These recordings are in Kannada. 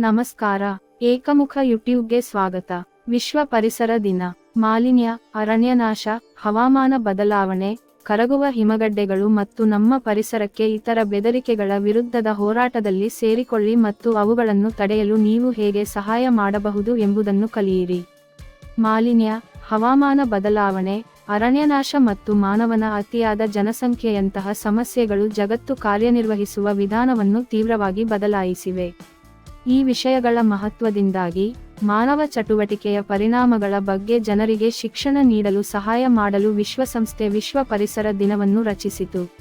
ನಮಸ್ಕಾರ. ಏಕಮುಖ ಯೂಟ್ಯೂಬ್ಗೆ ಸ್ವಾಗತ. ವಿಶ್ವ ಪರಿಸರ ದಿನ. ಮಾಲಿನ್ಯ, ಅರಣ್ಯನಾಶ, ಹವಾಮಾನ ಬದಲಾವಣೆ, ಕರಗುವ ಹಿಮಗಡ್ಡೆಗಳು ಮತ್ತು ನಮ್ಮ ಪರಿಸರಕ್ಕೆ ಇತರ ಬೆದರಿಕೆಗಳ ವಿರುದ್ಧದ ಹೋರಾಟದಲ್ಲಿ ಸೇರಿಕೊಳ್ಳಿ ಮತ್ತು ಅವುಗಳನ್ನು ತಡೆಯಲು ನೀವು ಹೇಗೆ ಸಹಾಯ ಮಾಡಬಹುದು ಎಂಬುದನ್ನು ಕಲಿಯಿರಿ. ಮಾಲಿನ್ಯ, ಹವಾಮಾನ ಬದಲಾವಣೆ, ಅರಣ್ಯನಾಶ ಮತ್ತು ಮಾನವನ ಅತಿಯಾದ ಜನಸಂಖ್ಯೆಯಂತಹ ಸಮಸ್ಯೆಗಳು ಜಗತ್ತು ಕಾರ್ಯನಿರ್ವಹಿಸುವ ವಿಧಾನವನ್ನು ತೀವ್ರವಾಗಿ ಬದಲಾಯಿಸಿವೆ. ಈ ವಿಷಯಗಳ ಮಹತ್ವದಿಂದಾಗಿ ಮಾನವ ಚಟುವಟಿಕೆಯ ಪರಿಣಾಮಗಳ ಬಗ್ಗೆ ಜನರಿಗೆ ಶಿಕ್ಷಣ ನೀಡಲು ಸಹಾಯ ಮಾಡಲು ವಿಶ್ವಸಂಸ್ಥೆ ವಿಶ್ವ ಪರಿಸರ ದಿನವನ್ನು ರಚಿಸಿತು.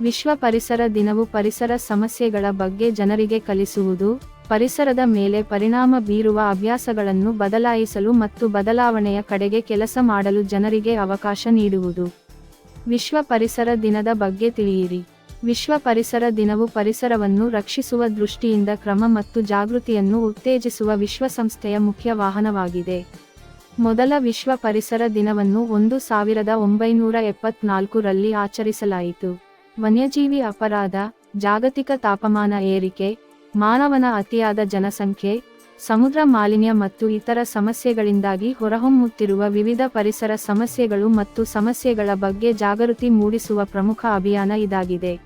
ವಿಶ್ವ ಪರಿಸರ ದಿನವು ಪರಿಸರ ಸಮಸ್ಯೆಗಳ ಬಗ್ಗೆ ಜನರಿಗೆ ಕಲಿಸುವುದು, ಪರಿಸರದ ಮೇಲೆ ಪರಿಣಾಮ ಬೀರುವ ಅಭ್ಯಾಸಗಳನ್ನು ಬದಲಾಯಿಸಲು ಮತ್ತು ಬದಲಾವಣೆಯ ಕಡೆಗೆ ಕೆಲಸ ಮಾಡಲು ಜನರಿಗೆ ಅವಕಾಶ ನೀಡುವುದು. ವಿಶ್ವ ಪರಿಸರ ದಿನದ ಬಗ್ಗೆ ತಿಳಿಯಿರಿ. ವಿಶ್ವ ಪರಿಸರ ದಿನವು ಪರಿಸರವನ್ನು ರಕ್ಷಿಸುವ ದೃಷ್ಟಿಯಿಂದ ಕ್ರಮ ಮತ್ತು ಜಾಗೃತಿಯನ್ನು ಉತ್ತೇಜಿಸುವ ವಿಶ್ವಸಂಸ್ಥೆಯ ಮುಖ್ಯ ವಾಹನವಾಗಿದೆ. ಮೊದಲ ವಿಶ್ವ ಪರಿಸರ ದಿನವನ್ನು ಒಂದು ಸಾವಿರದ ಒಂಬೈನೂರ ಎಪ್ಪತ್ನಾಲ್ಕರಲ್ಲಿ ಆಚರಿಸಲಾಯಿತು. ವನ್ಯಜೀವಿ ಅಪರಾಧ, ಜಾಗತಿಕ ತಾಪಮಾನ ಏರಿಕೆ, ಮಾನವನ ಅತಿಯಾದ ಜನಸಂಖ್ಯೆ ಸಮುದ್ರ ಮಾಲಿನ್ಯ ಮತ್ತು ಇತರ ಸಮಸ್ಯೆಗಳಿಂದಾಗಿ ಹೊರಹೊಮ್ಮುತ್ತಿರುವ ವಿವಿಧ ಪರಿಸರ ಸಮಸ್ಯೆಗಳು ಮತ್ತು ಸಮಸ್ಯೆಗಳ ಬಗ್ಗೆ ಜಾಗೃತಿ ಮೂಡಿಸುವ ಪ್ರಮುಖ ಅಭಿಯಾನ ಇದಾಗಿದೆ.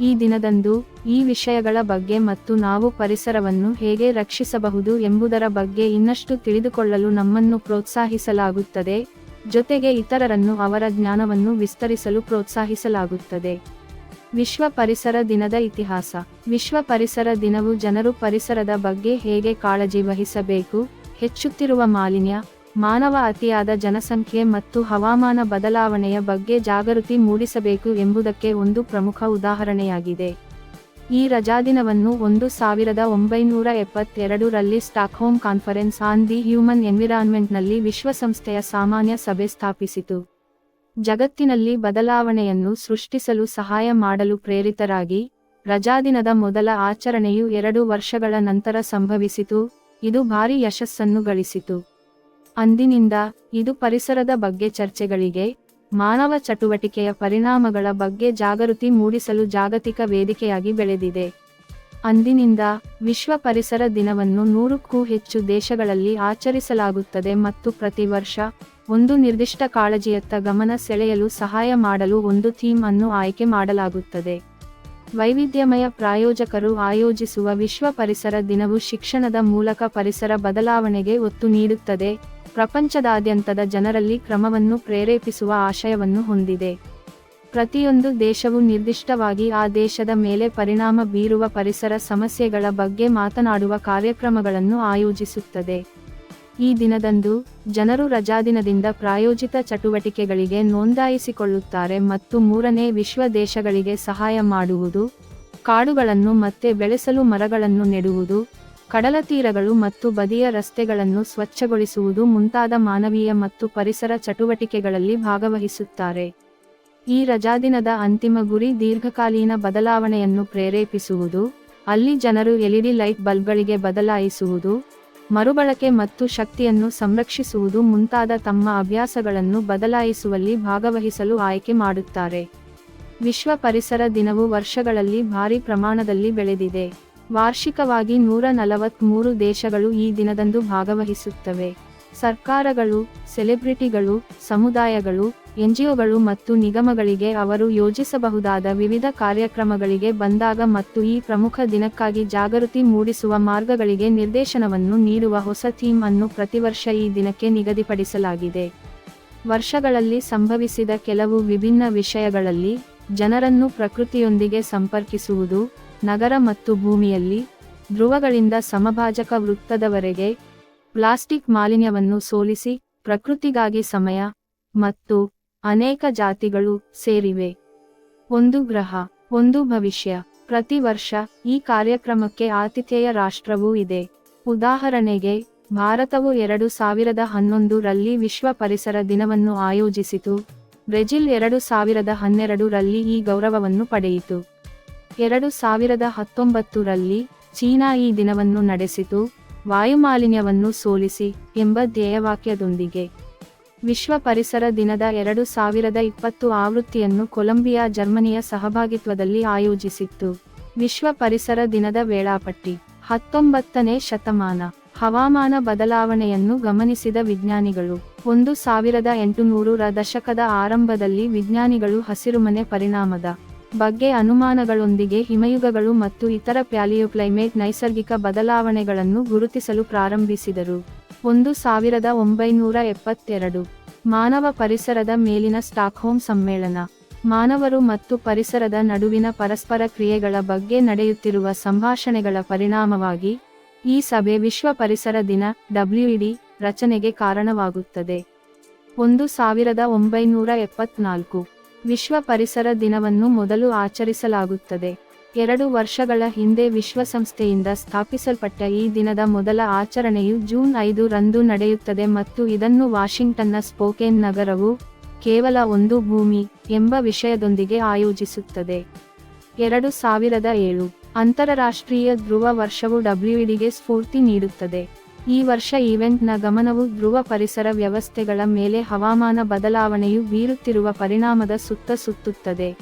ಈ ದಿನದಂದು ಈ ವಿಷಯಗಳ ಬಗ್ಗೆ ಮತ್ತು ನಾವು ಪರಿಸರವನ್ನು ಹೇಗೆ ರಕ್ಷಿಸಬಹುದು ಎಂಬುದರ ಬಗ್ಗೆ ಇನ್ನಷ್ಟು ತಿಳಿದುಕೊಳ್ಳಲು ನಮ್ಮನ್ನು ಪ್ರೋತ್ಸಾಹಿಸಲಾಗುತ್ತದೆ. ಜೊತೆಗೆ ಇತರರನ್ನು ಅವರ ಜ್ಞಾನವನ್ನು ವಿಸ್ತರಿಸಲು ಪ್ರೋತ್ಸಾಹಿಸಲಾಗುತ್ತದೆ. ವಿಶ್ವ ಪರಿಸರ ದಿನದ ಇತಿಹಾಸ. ವಿಶ್ವ ಪರಿಸರ ದಿನವು ಜನರು ಪರಿಸರದ ಬಗ್ಗೆ ಹೇಗೆ ಕಾಳಜಿ ವಹಿಸಬೇಕು? ಹೆಚ್ಚುತ್ತಿರುವ ಮಾಲಿನ್ಯ, ಮಾನವ ಅತಿಯಾದ ಜನಸಂಖ್ಯೆ ಮತ್ತು ಹವಾಮಾನ ಬದಲಾವಣೆಯ ಬಗ್ಗೆ ಜಾಗೃತಿ ಮೂಡಿಸಬೇಕು ಎಂಬುದಕ್ಕೆ ಒಂದು ಪ್ರಮುಖ ಉದಾಹರಣೆಯಾಗಿದೆ. ಈ ರಜಾದಿನವನ್ನು ಒಂದು ಸಾವಿರದ ಒಂಬೈನೂರ ಎಪ್ಪತ್ತೆರಡರಲ್ಲಿ Stockholm conference on the human ಎನ್ವಿರಾನ್ಮೆಂಟ್ನಲ್ಲಿ ವಿಶ್ವಸಂಸ್ಥೆಯ ಸಾಮಾನ್ಯ ಸಭೆ ಸ್ಥಾಪಿಸಿತು. ಜಗತ್ತಿನಲ್ಲಿ ಬದಲಾವಣೆಯನ್ನು ಸೃಷ್ಟಿಸಲು ಸಹಾಯ ಮಾಡಲು ಪ್ರೇರಿತರಾಗಿ, ರಜಾದಿನದ ಮೊದಲ ಆಚರಣೆಯು ಎರಡು ವರ್ಷಗಳ ನಂತರ ಸಂಭವಿಸಿತು, ಇದು ಭಾರಿ ಯಶಸ್ಸನ್ನು ಗಳಿಸಿತು. ಅಂದಿನಿಂದ ಇದು ಪರಿಸರದ ಬಗ್ಗೆ ಚರ್ಚೆಗಳಿಗೆ, ಮಾನವ ಚಟುವಟಿಕೆಯ ಪರಿಣಾಮಗಳ ಬಗ್ಗೆ ಜಾಗೃತಿ ಮೂಡಿಸಲು ಜಾಗತಿಕ ವೇದಿಕೆಯಾಗಿ ಬೆಳೆದಿದೆ. ಅಂದಿನಿಂದ ವಿಶ್ವ ಪರಿಸರ ದಿನವನ್ನು ನೂರಕ್ಕೂ ಹೆಚ್ಚು ದೇಶಗಳಲ್ಲಿ ಆಚರಿಸಲಾಗುತ್ತದೆ ಮತ್ತು ಪ್ರತಿ ವರ್ಷ ಒಂದು ನಿರ್ದಿಷ್ಟ ಕಾಳಜಿಯತ್ತ ಗಮನ ಸೆಳೆಯಲು ಸಹಾಯ ಮಾಡಲು ಒಂದು ಥೀಮ್ ಅನ್ನು ಆಯ್ಕೆ ಮಾಡಲಾಗುತ್ತದೆ. ವೈವಿಧ್ಯಮಯ ಪ್ರಾಯೋಜಕರು ಆಯೋಜಿಸುವ ವಿಶ್ವ ಪರಿಸರ ದಿನವು ಶಿಕ್ಷಣದ ಮೂಲಕ ಪರಿಸರ ಬದಲಾವಣೆಗೆ ಒತ್ತು ನೀಡುತ್ತದೆ. ಪ್ರಪಂಚದಾದ್ಯಂತದ ಜನರಲ್ಲಿ ಕ್ರಮವನ್ನು ಪ್ರೇರೇಪಿಸುವ ಆಶಯವನ್ನು ಹೊಂದಿದೆ. ಪ್ರತಿಯೊಂದು ದೇಶವು ನಿರ್ದಿಷ್ಟವಾಗಿ ಆ ದೇಶದ ಮೇಲೆ ಪರಿಣಾಮ ಬೀರುವ ಪರಿಸರ ಸಮಸ್ಯೆಗಳ ಬಗ್ಗೆ ಮಾತನಾಡುವ ಕಾರ್ಯಕ್ರಮಗಳನ್ನು ಆಯೋಜಿಸುತ್ತದೆ. ಈ ದಿನದಂದು ಜನರು ರಜಾದಿನದಿಂದ ಪ್ರಾಯೋಜಿತ ಚಟುವಟಿಕೆಗಳಿಗೆ ನೋಂದಾಯಿಸಿಕೊಳ್ಳುತ್ತಾರೆ ಮತ್ತು ಮೂರನೇ ವಿಶ್ವ ದೇಶಗಳಿಗೆ ಸಹಾಯ ಮಾಡುವುದು, ಕಾಡುಗಳನ್ನು ಮತ್ತೆ ಬೆಳೆಸಲು ಮರಗಳನ್ನು ನೆಡುವುದು ಕಡಲತೀರಗಳು ಮತ್ತು ಬದಿಯ ರಸ್ತೆಗಳನ್ನು ಸ್ವಚ್ಛಗೊಳಿಸುವುದು ಮುಂತಾದ ಮಾನವೀಯ ಮತ್ತು ಪರಿಸರ ಚಟುವಟಿಕೆಗಳಲ್ಲಿ ಭಾಗವಹಿಸುತ್ತಾರೆ. ಈ ರಜಾದಿನದ ಅಂತಿಮ ಗುರಿ ದೀರ್ಘಕಾಲೀನ ಬದಲಾವಣೆಯನ್ನು ಪ್ರೇರೇಪಿಸುವುದು, ಅಲ್ಲಿ ಜನರು ಎಲ್ಇಡಿ ಲೈಟ್ ಬಲ್ಬ್ಗಳಿಗೆ ಬದಲಾಯಿಸುವುದು ಮರುಬಳಕೆ ಮತ್ತು ಶಕ್ತಿಯನ್ನು ಸಂರಕ್ಷಿಸುವುದು ಮುಂತಾದ ತಮ್ಮ ಅಭ್ಯಾಸಗಳನ್ನು ಬದಲಾಯಿಸುವಲ್ಲಿ ಭಾಗವಹಿಸಲು ಆಯ್ಕೆ ಮಾಡುತ್ತಾರೆ. ವಿಶ್ವ ಪರಿಸರ ದಿನವು ವರ್ಷಗಳಲ್ಲಿ ಭಾರಿ ಪ್ರಮಾಣದಲ್ಲಿ ಬೆಳೆದಿದೆ. ವಾರ್ಷಿಕವಾಗಿ ನೂರ ನಲವತ್ತ್ಮೂರು ದೇಶಗಳು ಈ ದಿನದಂದು ಭಾಗವಹಿಸುತ್ತವೆ. ಸರ್ಕಾರಗಳು, ಸೆಲೆಬ್ರಿಟಿಗಳು, ಸಮುದಾಯಗಳು, ಎನ್ಜಿಒಗಳು ಮತ್ತು ನಿಗಮಗಳಿಗೆ ಅವರು ಯೋಜಿಸಬಹುದಾದ ವಿವಿಧ ಕಾರ್ಯಕ್ರಮಗಳಿಗೆ ಬಂದಾಗ ಮತ್ತು ಈ ಪ್ರಮುಖ ದಿನಕ್ಕಾಗಿ ಜಾಗೃತಿ ಮೂಡಿಸುವ ಮಾರ್ಗಗಳಿಗೆ ನಿರ್ದೇಶನವನ್ನು ನೀಡುವ ಹೊಸ ಥೀಮ್ ಅನ್ನು ಪ್ರತಿವರ್ಷ ಈ ದಿನಕ್ಕೆ ನಿಗದಿಪಡಿಸಲಾಗಿದೆ. ವರ್ಷಗಳಲ್ಲಿ ಸಂಭವಿಸಿದ ಕೆಲವು ವಿಭಿನ್ನ ವಿಷಯಗಳಲ್ಲಿ ಜನರನ್ನು ಪ್ರಕೃತಿಯೊಂದಿಗೆ ಸಂಪರ್ಕಿಸುವುದು, ನಗರ ಮತ್ತು ಭೂಮಿಯಲ್ಲಿ ಧ್ರುವಗಳಿಂದ ಸಮಭಾಜಕ ವೃತ್ತದವರೆಗೆ ಪ್ಲಾಸ್ಟಿಕ್ ಮಾಲಿನ್ಯವನ್ನು ಸೋಲಿಸಿ, ಪ್ರಕೃತಿಗಾಗಿ ಸಮಯ ಮತ್ತು ಅನೇಕ ಜಾತಿಗಳು ಸೇರಿವೆ. ಒಂದು ಗ್ರಹ, ಒಂದು ಭವಿಷ್ಯ. ಪ್ರತಿ ವರ್ಷ ಈ ಕಾರ್ಯಕ್ರಮಕ್ಕೆ ಆತಿಥೇಯ ರಾಷ್ಟ್ರವೂ ಇದೆ. ಉದಾಹರಣೆಗೆ, ಭಾರತವು ಎರಡು ಸಾವಿರದ ಹನ್ನೊಂದು ರಲ್ಲಿ ವಿಶ್ವ ಪರಿಸರ ದಿನವನ್ನು ಆಯೋಜಿಸಿತು. ಬ್ರೆಜಿಲ್ ಎರಡು ಸಾವಿರದ ಹನ್ನೆರಡರಲ್ಲಿ ಈ ಗೌರವವನ್ನು ಪಡೆಯಿತು. ಎರಡು ಸಾವಿರದ ಹತ್ತೊಂಬತ್ತು ರಲ್ಲಿ ಚೀನಾ ಈ ದಿನವನ್ನು ನಡೆಸಿತು. ವಾಯುಮಾಲಿನ್ಯವನ್ನು ಸೋಲಿಸಿ ಎಂಬ ಧ್ಯೇಯವಾಕ್ಯದೊಂದಿಗೆ. ವಿಶ್ವ ಪರಿಸರ ದಿನದ ಎರಡು ಸಾವಿರದ ಇಪ್ಪತ್ತು ಆವೃತ್ತಿಯನ್ನು ಕೊಲಂಬಿಯಾ ಜರ್ಮನಿಯ ಸಹಭಾಗಿತ್ವದಲ್ಲಿ ಆಯೋಜಿಸಿತ್ತು. ವಿಶ್ವ ಪರಿಸರ ದಿನದ ವೇಳಾಪಟ್ಟಿ. ಹತ್ತೊಂಬತ್ತನೇ ಶತಮಾನ. ಹವಾಮಾನ ಬದಲಾವಣೆಯನ್ನು ಗಮನಿಸಿದ ವಿಜ್ಞಾನಿಗಳು. ಒಂದು ಸಾವಿರದ ಎಂಟುನೂರರ ದಶಕದ ಆರಂಭದಲ್ಲಿ ವಿಜ್ಞಾನಿಗಳು ಹಸಿರುಮನೆ ಪರಿಣಾಮದ ಬಗ್ಗೆ ಅನುಮಾನಗಳೊಂದಿಗೆ ಹಿಮಯುಗಗಳು ಮತ್ತು ಇತರ ಪ್ಯಾಲಿಯೋಕ್ಲೈಮೇಟ್ ನೈಸರ್ಗಿಕ ಬದಲಾವಣೆಗಳನ್ನು ಗುರುತಿಸಲು ಪ್ರಾರಂಭಿಸಿದರು. ಒಂದು ಸಾವಿರದ ಒಂಬೈನೂರ ಎಪ್ಪತ್ತೆರಡು. ಮಾನವ ಪರಿಸರದ ಮೇಲಿನ ಸ್ಟಾಕ್ಹೋಮ್ ಸಮ್ಮೇಳನ. ಮಾನವರು ಮತ್ತು ಪರಿಸರದ ನಡುವಿನ ಪರಸ್ಪರ ಕ್ರಿಯೆಗಳ ಬಗ್ಗೆ ನಡೆಯುತ್ತಿರುವ ಸಂಭಾಷಣೆಗಳ ಪರಿಣಾಮವಾಗಿ, ಈ ಸಭೆ ವಿಶ್ವ ಪರಿಸರ ದಿನ ಡಬ್ಲ್ಯೂಇಡಿ ರಚನೆಗೆ ಕಾರಣವಾಗುತ್ತದೆ. ಒಂದು ಸಾವಿರದ ಒಂಬೈನೂರ ಎಪ್ಪತ್ನಾಲ್ಕು. ವಿಶ್ವ ಪರಿಸರ ದಿನವನ್ನು ಮೊದಲು ಆಚರಿಸಲಾಗುತ್ತದೆ. ಎರಡು ವರ್ಷಗಳ ಹಿಂದೆ ವಿಶ್ವಸಂಸ್ಥೆಯಿಂದ ಸ್ಥಾಪಿಸಲ್ಪಟ್ಟ ಈ ದಿನದ ಮೊದಲ ಆಚರಣೆಯು ಜೂನ್ ಐದು ರಂದು ನಡೆಯುತ್ತದೆ ಮತ್ತು ಇದನ್ನು ವಾಷಿಂಗ್ಟನ್ನ ಸ್ಪೋಕೇನ್ ನಗರವು ಕೇವಲ ಒಂದು ಭೂಮಿ ಎಂಬ ವಿಷಯದೊಂದಿಗೆ ಆಯೋಜಿಸುತ್ತದೆ. ಎರಡು ಸಾವಿರದ ಏಳು ಅಂತಾರಾಷ್ಟ್ರೀಯ ಧ್ರುವ ವರ್ಷವು ಡಬ್ಲ್ಯೂಇಡಿಗೆ ಸ್ಫೂರ್ತಿ ನೀಡುತ್ತದೆ. ಈ ವರ್ಷ ಈವೆಂಟ್ನ ಗಮನವು ಧ್ರುವ ಪರಿಸರ ವ್ಯವಸ್ಥೆಗಳ ಮೇಲೆ ಹವಾಮಾನ ಬದಲಾವಣೆಯು ಬೀರುತ್ತಿರುವ ಪರಿಣಾಮದ ಸುತ್ತ ಸುತ್ತುತ್ತದೆ.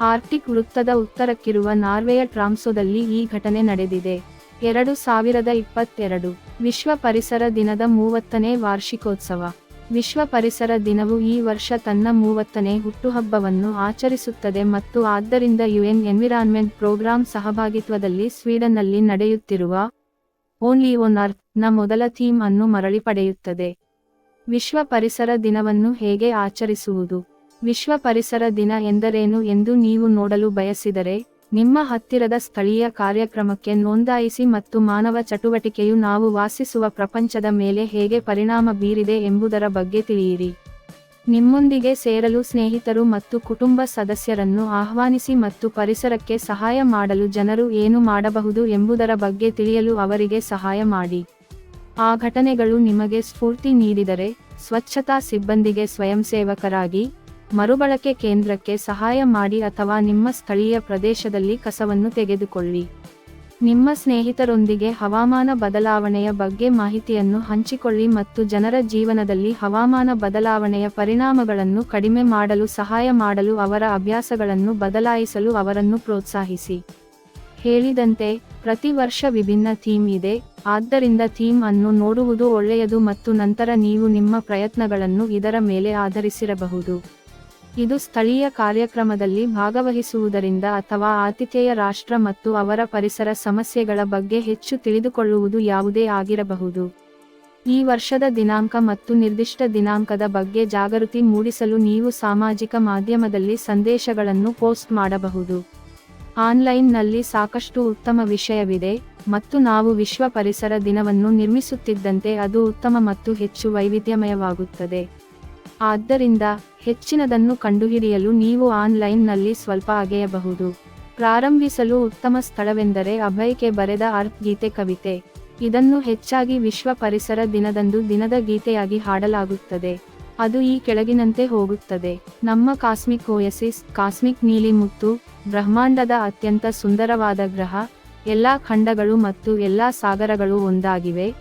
ಆರ್ಟಿಕ್ ವೃತ್ತದ ಉತ್ತರಕ್ಕಿರುವ ನಾರ್ವೆಯ ಟ್ರಾಮ್ಸೋದಲ್ಲಿ ಈ ಘಟನೆ ನಡೆದಿದೆ. ಎರಡು ಸಾವಿರದ ಇಪ್ಪತ್ತೆರಡು ವಿಶ್ವ ಪರಿಸರ ದಿನದ ಮೂವತ್ತನೇ ವಾರ್ಷಿಕೋತ್ಸವ. ವಿಶ್ವ ಪರಿಸರ ದಿನವು ಈ ವರ್ಷ ತನ್ನ ಮೂವತ್ತನೇ ಹುಟ್ಟುಹಬ್ಬವನ್ನು ಆಚರಿಸುತ್ತದೆ ಮತ್ತು ಆದ್ದರಿಂದ ಯುಎನ್ ಎನ್ವಿರಾನ್ಮೆಂಟ್ ಪ್ರೋಗ್ರಾಂ ಸಹಭಾಗಿತ್ವದಲ್ಲಿ ಸ್ವೀಡನ್ನಲ್ಲಿ ನಡೆಯುತ್ತಿರುವ ಓನ್ಲಿ ಒನ್ ಅರ್ತ್ನ ಮೊದಲ ಥೀಮ್ ಅನ್ನು ಮರಳಿ ಪಡೆಯುತ್ತದೆ. ವಿಶ್ವ ಪರಿಸರ ದಿನವನ್ನು ಹೇಗೆ ಆಚರಿಸುವುದು? ವಿಶ್ವ ಪರಿಸರ ದಿನ ಎಂದರೇನು ಎಂದು ನೀವು ನೋಡಲು ಬಯಸಿದರೆ, ನಿಮ್ಮ ಹತ್ತಿರದ ಸ್ಥಳೀಯ ಕಾರ್ಯಕ್ರಮಕ್ಕೆ ನೋಂದಾಯಿಸಿ ಮತ್ತು ಮಾನವ ಚಟುವಟಿಕೆಯು ನಾವು ವಾಸಿಸುವ ಪ್ರಪಂಚದ ಮೇಲೆ ಹೇಗೆ ಪರಿಣಾಮ ಬೀರಿದೆ ಎಂಬುದರ ಬಗ್ಗೆ ತಿಳಿಯಿರಿ. ನಿಮ್ಮೊಂದಿಗೆ ಸೇರಲು ಸ್ನೇಹಿತರು ಮತ್ತು ಕುಟುಂಬ ಸದಸ್ಯರನ್ನು ಆಹ್ವಾನಿಸಿ ಮತ್ತು ಪರಿಸರಕ್ಕೆ ಸಹಾಯ ಮಾಡಲು ಜನರು ಏನು ಮಾಡಬಹುದು ಎಂಬುದರ ಬಗ್ಗೆ ತಿಳಿಯಲು ಅವರಿಗೆ ಸಹಾಯ ಮಾಡಿ. ಆ ಘಟನೆಗಳು ನಿಮಗೆ ಸ್ಫೂರ್ತಿ ನೀಡಿದರೆ, ಸ್ವಚ್ಛತಾ ಸಿಬ್ಬಂದಿಗೆ ಸ್ವಯಂಸೇವಕರಾಗಿ, ಮರುಬಳಕೆ ಕೇಂದ್ರಕ್ಕೆ ಸಹಾಯ ಮಾಡಿ ಅಥವಾ ನಿಮ್ಮ ಸ್ಥಳೀಯ ಪ್ರದೇಶದಲ್ಲಿ ಕಸವನ್ನು ತೆಗೆದುಕೊಳ್ಳಿ. ನಿಮ್ಮ ಸ್ನೇಹಿತರೊಂದಿಗೆ ಹವಾಮಾನ ಬದಲಾವಣೆಯ ಬಗ್ಗೆ ಮಾಹಿತಿಯನ್ನು ಹಂಚಿಕೊಳ್ಳಿ ಮತ್ತು ಜನರ ಜೀವನದಲ್ಲಿ ಹವಾಮಾನ ಬದಲಾವಣೆಯ ಪರಿಣಾಮಗಳನ್ನು ಕಡಿಮೆ ಮಾಡಲು ಸಹಾಯ ಮಾಡಲು ಅವರ ಅಭ್ಯಾಸಗಳನ್ನು ಬದಲಾಯಿಸಲು ಅವರನ್ನು ಪ್ರೋತ್ಸಾಹಿಸಿ. ಹೇಳಿದಂತೆ, ಪ್ರತಿ ವರ್ಷ ವಿಭಿನ್ನ ಥೀಮ್ ಇದೆ, ಆದ್ದರಿಂದ ಥೀಮ್ ಅನ್ನು ನೋಡುವುದು ಒಳ್ಳೆಯದು ಮತ್ತು ನಂತರ ನೀವು ನಿಮ್ಮ ಪ್ರಯತ್ನಗಳನ್ನು ಇದರ ಮೇಲೆ ಆಧರಿಸಿರಬಹುದು. ಇದು ಸ್ಥಳೀಯ ಕಾರ್ಯಕ್ರಮದಲ್ಲಿ ಭಾಗವಹಿಸುವುದರಿಂದ ಅಥವಾ ಆತಿಥೇಯ ರಾಷ್ಟ್ರ ಮತ್ತು ಅವರ ಪರಿಸರ ಸಮಸ್ಯೆಗಳ ಬಗ್ಗೆ ಹೆಚ್ಚು ತಿಳಿದುಕೊಳ್ಳುವುದು ಯಾವುದೇ ಆಗಿರಬಹುದು. ಈ ವರ್ಷದ ದಿನಾಂಕ ಮತ್ತು ನಿರ್ದಿಷ್ಟ ದಿನಾಂಕದ ಬಗ್ಗೆ ಜಾಗೃತಿ ಮೂಡಿಸಲು ನೀವು ಸಾಮಾಜಿಕ ಮಾಧ್ಯಮದಲ್ಲಿ ಸಂದೇಶಗಳನ್ನು ಪೋಸ್ಟ್ ಮಾಡಬಹುದು. ಆನ್ಲೈನ್ನಲ್ಲಿ ಸಾಕಷ್ಟು ಉತ್ತಮ ವಿಷಯವಿದೆ ಮತ್ತು ನಾವು ವಿಶ್ವ ಪರಿಸರ ದಿನವನ್ನು ನಿರ್ಮಿಸುತ್ತಿದ್ದಂತೆ ಅದು ಉತ್ತಮ ಮತ್ತು ಹೆಚ್ಚು ವೈವಿಧ್ಯಮಯವಾಗುತ್ತದೆ. ಆದ್ದರಿಂದ ಹೆಚ್ಚಿನದನ್ನು ಕಂಡುಹಿಡಿಯಲು ನೀವು ಆನ್ಲೈನ್ನಲ್ಲಿ ಸ್ವಲ್ಪ ಅಗೆಯಬಹುದು. ಪ್ರಾರಂಭಿಸಲು ಉತ್ತಮ ಸ್ಥಳವೆಂದರೆ ಅಭಯಕ್ಕೆ ಬರೆದ ಅರ್ಪ್ ಗೀತೆ ಕವಿತೆ. ಇದನ್ನು ಹೆಚ್ಚಾಗಿ ವಿಶ್ವ ಪರಿಸರ ದಿನದಂದು ದಿನದ ಗೀತೆಯಾಗಿ ಹಾಡಲಾಗುತ್ತದೆ. ಅದು ಈ ಕೆಳಗಿನಂತೆ ಹೋಗುತ್ತದೆ. ನಮ್ಮ ಕಾಸ್ಮಿಕ್ ಓಯಸಿಸ್, ಕಾಸ್ಮಿಕ್ ನೀಲಿ ಮುತ್ತು ಬ್ರಹ್ಮಾಂಡದ ಅತ್ಯಂತ ಸುಂದರವಾದ ಗ್ರಹ, ಎಲ್ಲಾ ಖಂಡಗಳು ಮತ್ತು ಎಲ್ಲಾ ಸಾಗರಗಳು ಒಂದಾಗಿವೆ.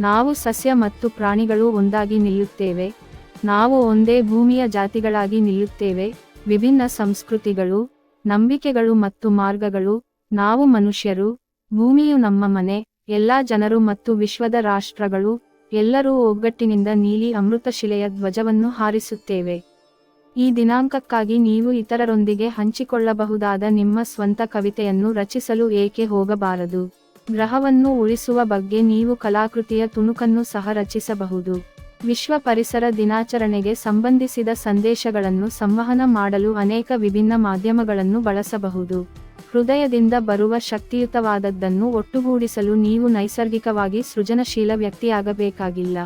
ನಾವು ಸಸ್ಯ ಮತ್ತು ಪ್ರಾಣಿಗಳು ಒಂದಾಗಿ ನಿಲ್ಲುತ್ತೇವೆ. ನಾವು ಒಂದೇ ಭೂಮಿಯ ಜಾತಿಗಳಾಗಿ ನಿಲ್ಲುತ್ತೇವೆ, ವಿಭಿನ್ನ ಸಂಸ್ಕೃತಿಗಳು, ನಂಬಿಕೆಗಳು ಮತ್ತು ಮಾರ್ಗಗಳು, ನಾವು ಮನುಷ್ಯರು, ಭೂಮಿಯು ನಮ್ಮ ಮನೆ, ಎಲ್ಲಾ ಜನರು ಮತ್ತು ವಿಶ್ವದ ರಾಷ್ಟ್ರಗಳು, ಎಲ್ಲರೂ ಒಗ್ಗಟ್ಟಿನಿಂದ ನೀಲಿ ಅಮೃತಶಿಲೆಯ ಧ್ವಜವನ್ನು ಹಾರಿಸುತ್ತೇವೆ. ಈ ದಿನಾಂಕಕ್ಕಾಗಿ ನೀವು ಇತರರೊಂದಿಗೆ ಹಂಚಿಕೊಳ್ಳಬಹುದಾದ ನಿಮ್ಮ ಸ್ವಂತ ಕವಿತೆಯನ್ನು ರಚಿಸಲು ಏಕೆ ಹೋಗಬಾರದು? ಗ್ರಹವನ್ನು ಉಳಿಸುವ ಬಗ್ಗೆ ನೀವು ಕಲಾಕೃತಿಯ ತುಣುಕನ್ನು ಸಹ ರಚಿಸಬಹುದು. ವಿಶ್ವ ಪರಿಸರ ದಿನಾಚರಣೆಗೆ ಸಂಬಂಧಿಸಿದ ಸಂದೇಶಗಳನ್ನು ಸಂವಹನ ಮಾಡಲು ಅನೇಕ ವಿಭಿನ್ನ ಮಾಧ್ಯಮಗಳನ್ನು ಬಳಸಬಹುದು. ಹೃದಯದಿಂದ ಬರುವ ಶಕ್ತಿಯುತವಾದದ್ದನ್ನು ಒಟ್ಟುಗೂಡಿಸಲು ನೀವು ನೈಸರ್ಗಿಕವಾಗಿ ಸೃಜನಶೀಲ ವ್ಯಕ್ತಿಯಾಗಬೇಕಾಗಿಲ್ಲ.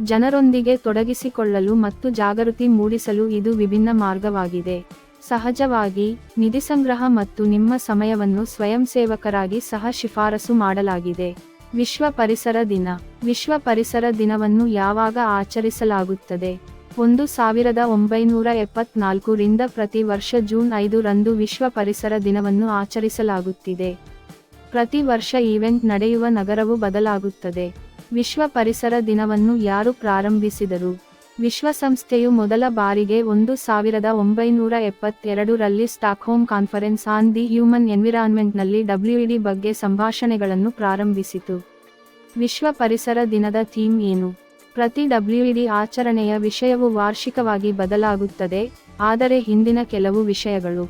ಜನರೊಂದಿಗೆ ತೊಡಗಿಸಿಕೊಳ್ಳಲು ಮತ್ತು ಜಾಗೃತಿ ಮೂಡಿಸಲು ಇದು ವಿಭಿನ್ನ ಮಾರ್ಗವಾಗಿದೆ. ಸಹಜವಾಗಿ, ನಿಧಿ ಸಂಗ್ರಹ ಮತ್ತು ನಿಮ್ಮ ಸಮಯವನ್ನು ಸ್ವಯಂಸೇವಕರಾಗಿ ಸಹ ಶಿಫಾರಸು ಮಾಡಲಾಗಿದೆ. ವಿಶ್ವ ಪರಿಸರ ದಿನ. ವಿಶ್ವ ಪರಿಸರ ದಿನವನ್ನು ಯಾವಾಗ ಆಚರಿಸಲಾಗುತ್ತದೆ? ಒಂದು ಸಾವಿರದ ಒಂಬೈನೂರ ಎಪ್ಪತ್ನಾಲ್ಕು ರಿಂದ ಪ್ರತಿ ವರ್ಷ ಜೂನ್ ಐದು ರಂದು ವಿಶ್ವ ಪರಿಸರ ದಿನವನ್ನು ಆಚರಿಸಲಾಗುತ್ತಿದೆ. ಪ್ರತಿ ವರ್ಷ ಈವೆಂಟ್ ನಡೆಯುವ ನಗರವು ಬದಲಾಗುತ್ತದೆ. ವಿಶ್ವ ಪರಿಸರ ದಿನವನ್ನು ಯಾರು ಪ್ರಾರಂಭಿಸಿದರು? ವಿಶ್ವಸಂಸ್ಥೆಯು ಮೊದಲ ಬಾರಿಗೆ ಒಂದು ಸಾವಿರದ ಒಂಬೈನೂರ ಎಪ್ಪತ್ತೆರಡರಲ್ಲಿ Stockholm conference on the human ಎನ್ವಿರಾನ್ಮೆಂಟ್ನಲ್ಲಿ W E D ಬಗ್ಗೆ ಸಂಭಾಷಣೆಗಳನ್ನು ಪ್ರಾರಂಭಿಸಿತು. ವಿಶ್ವ ಪರಿಸರ ದಿನದ ಥೀಮ್ ಏನು? ಪ್ರತಿ ಡಬ್ಲ್ಯೂಇಡಿ ಆಚರಣೆಯ ವಿಷಯವು ವಾರ್ಷಿಕವಾಗಿ ಬದಲಾಗುತ್ತದೆ, ಆದರೆ ಹಿಂದಿನ ಕೆಲವು ವಿಷಯಗಳು.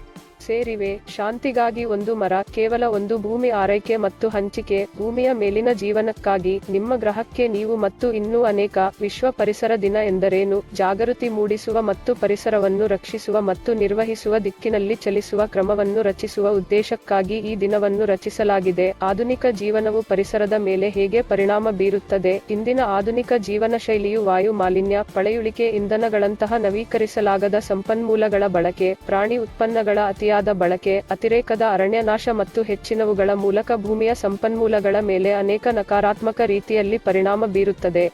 ಸೇರಿವೆ. ಶಾಂತಿಗಾಗಿ ಒಂದು ಮರ, ಕೇವಲ ಒಂದು ಭೂಮಿ ಆರೈಕೆ ಮತ್ತು ಹಂಚಿಕೆ, ಭೂಮಿಯ ಮೇಲಿನ ಜೀವನಕ್ಕಾಗಿ, ನಿಮ್ಮ ಗ್ರಹಕ್ಕೆ ನೀವು ಮತ್ತು ಇನ್ನೂ ಅನೇಕ, ವಿಶ್ವ ಪರಿಸರ ದಿನ ಎಂದರೇನು? ಜಾಗೃತಿ ಮೂಡಿಸುವ ಮತ್ತು ಪರಿಸರವನ್ನು ರಕ್ಷಿಸುವ ಮತ್ತು ನಿರ್ವಹಿಸುವ ದಿಕ್ಕಿನಲ್ಲಿ ಚಲಿಸುವ ಕ್ರಮವನ್ನು ರಚಿಸುವ ಉದ್ದೇಶಕ್ಕಾಗಿ ಈ ದಿನವನ್ನು ರಚಿಸಲಾಗಿದೆ. ಆಧುನಿಕ ಜೀವನವು ಪರಿಸರದ ಮೇಲೆ ಹೇಗೆ ಪರಿಣಾಮ ಬೀರುತ್ತದೆ? ಇಂದಿನ ಆಧುನಿಕ ಜೀವನ ಶೈಲಿಯು ವಾಯು ಮಾಲಿನ್ಯ, ಪಳೆಯುಳಿಕೆ, ಇಂಧನಗಳಂತಹ ನವೀಕರಿಸಲಾಗದ ಸಂಪನ್ಮೂಲಗಳ ಬಳಕೆ, ಪ್ರಾಣಿ ಉತ್ಪನ್ನಗಳ ಅತಿಯಾದ ಬಳಕೆ, ಅತಿರೇಕದ ಅರಣ್ಯನಾಶ ಮತ್ತು ಹೆಚ್ಚಿನವುಗಳ ಮೂಲಕ ಭೂಮಿಯ ಸಂಪನ್ಮೂಲಗಳ ಮೇಲೆ ಅನೇಕ ನಕಾರಾತ್ಮಕ ರೀತಿಯಲ್ಲಿ ಪರಿಣಾಮ ಬೀರುತ್ತದೆ.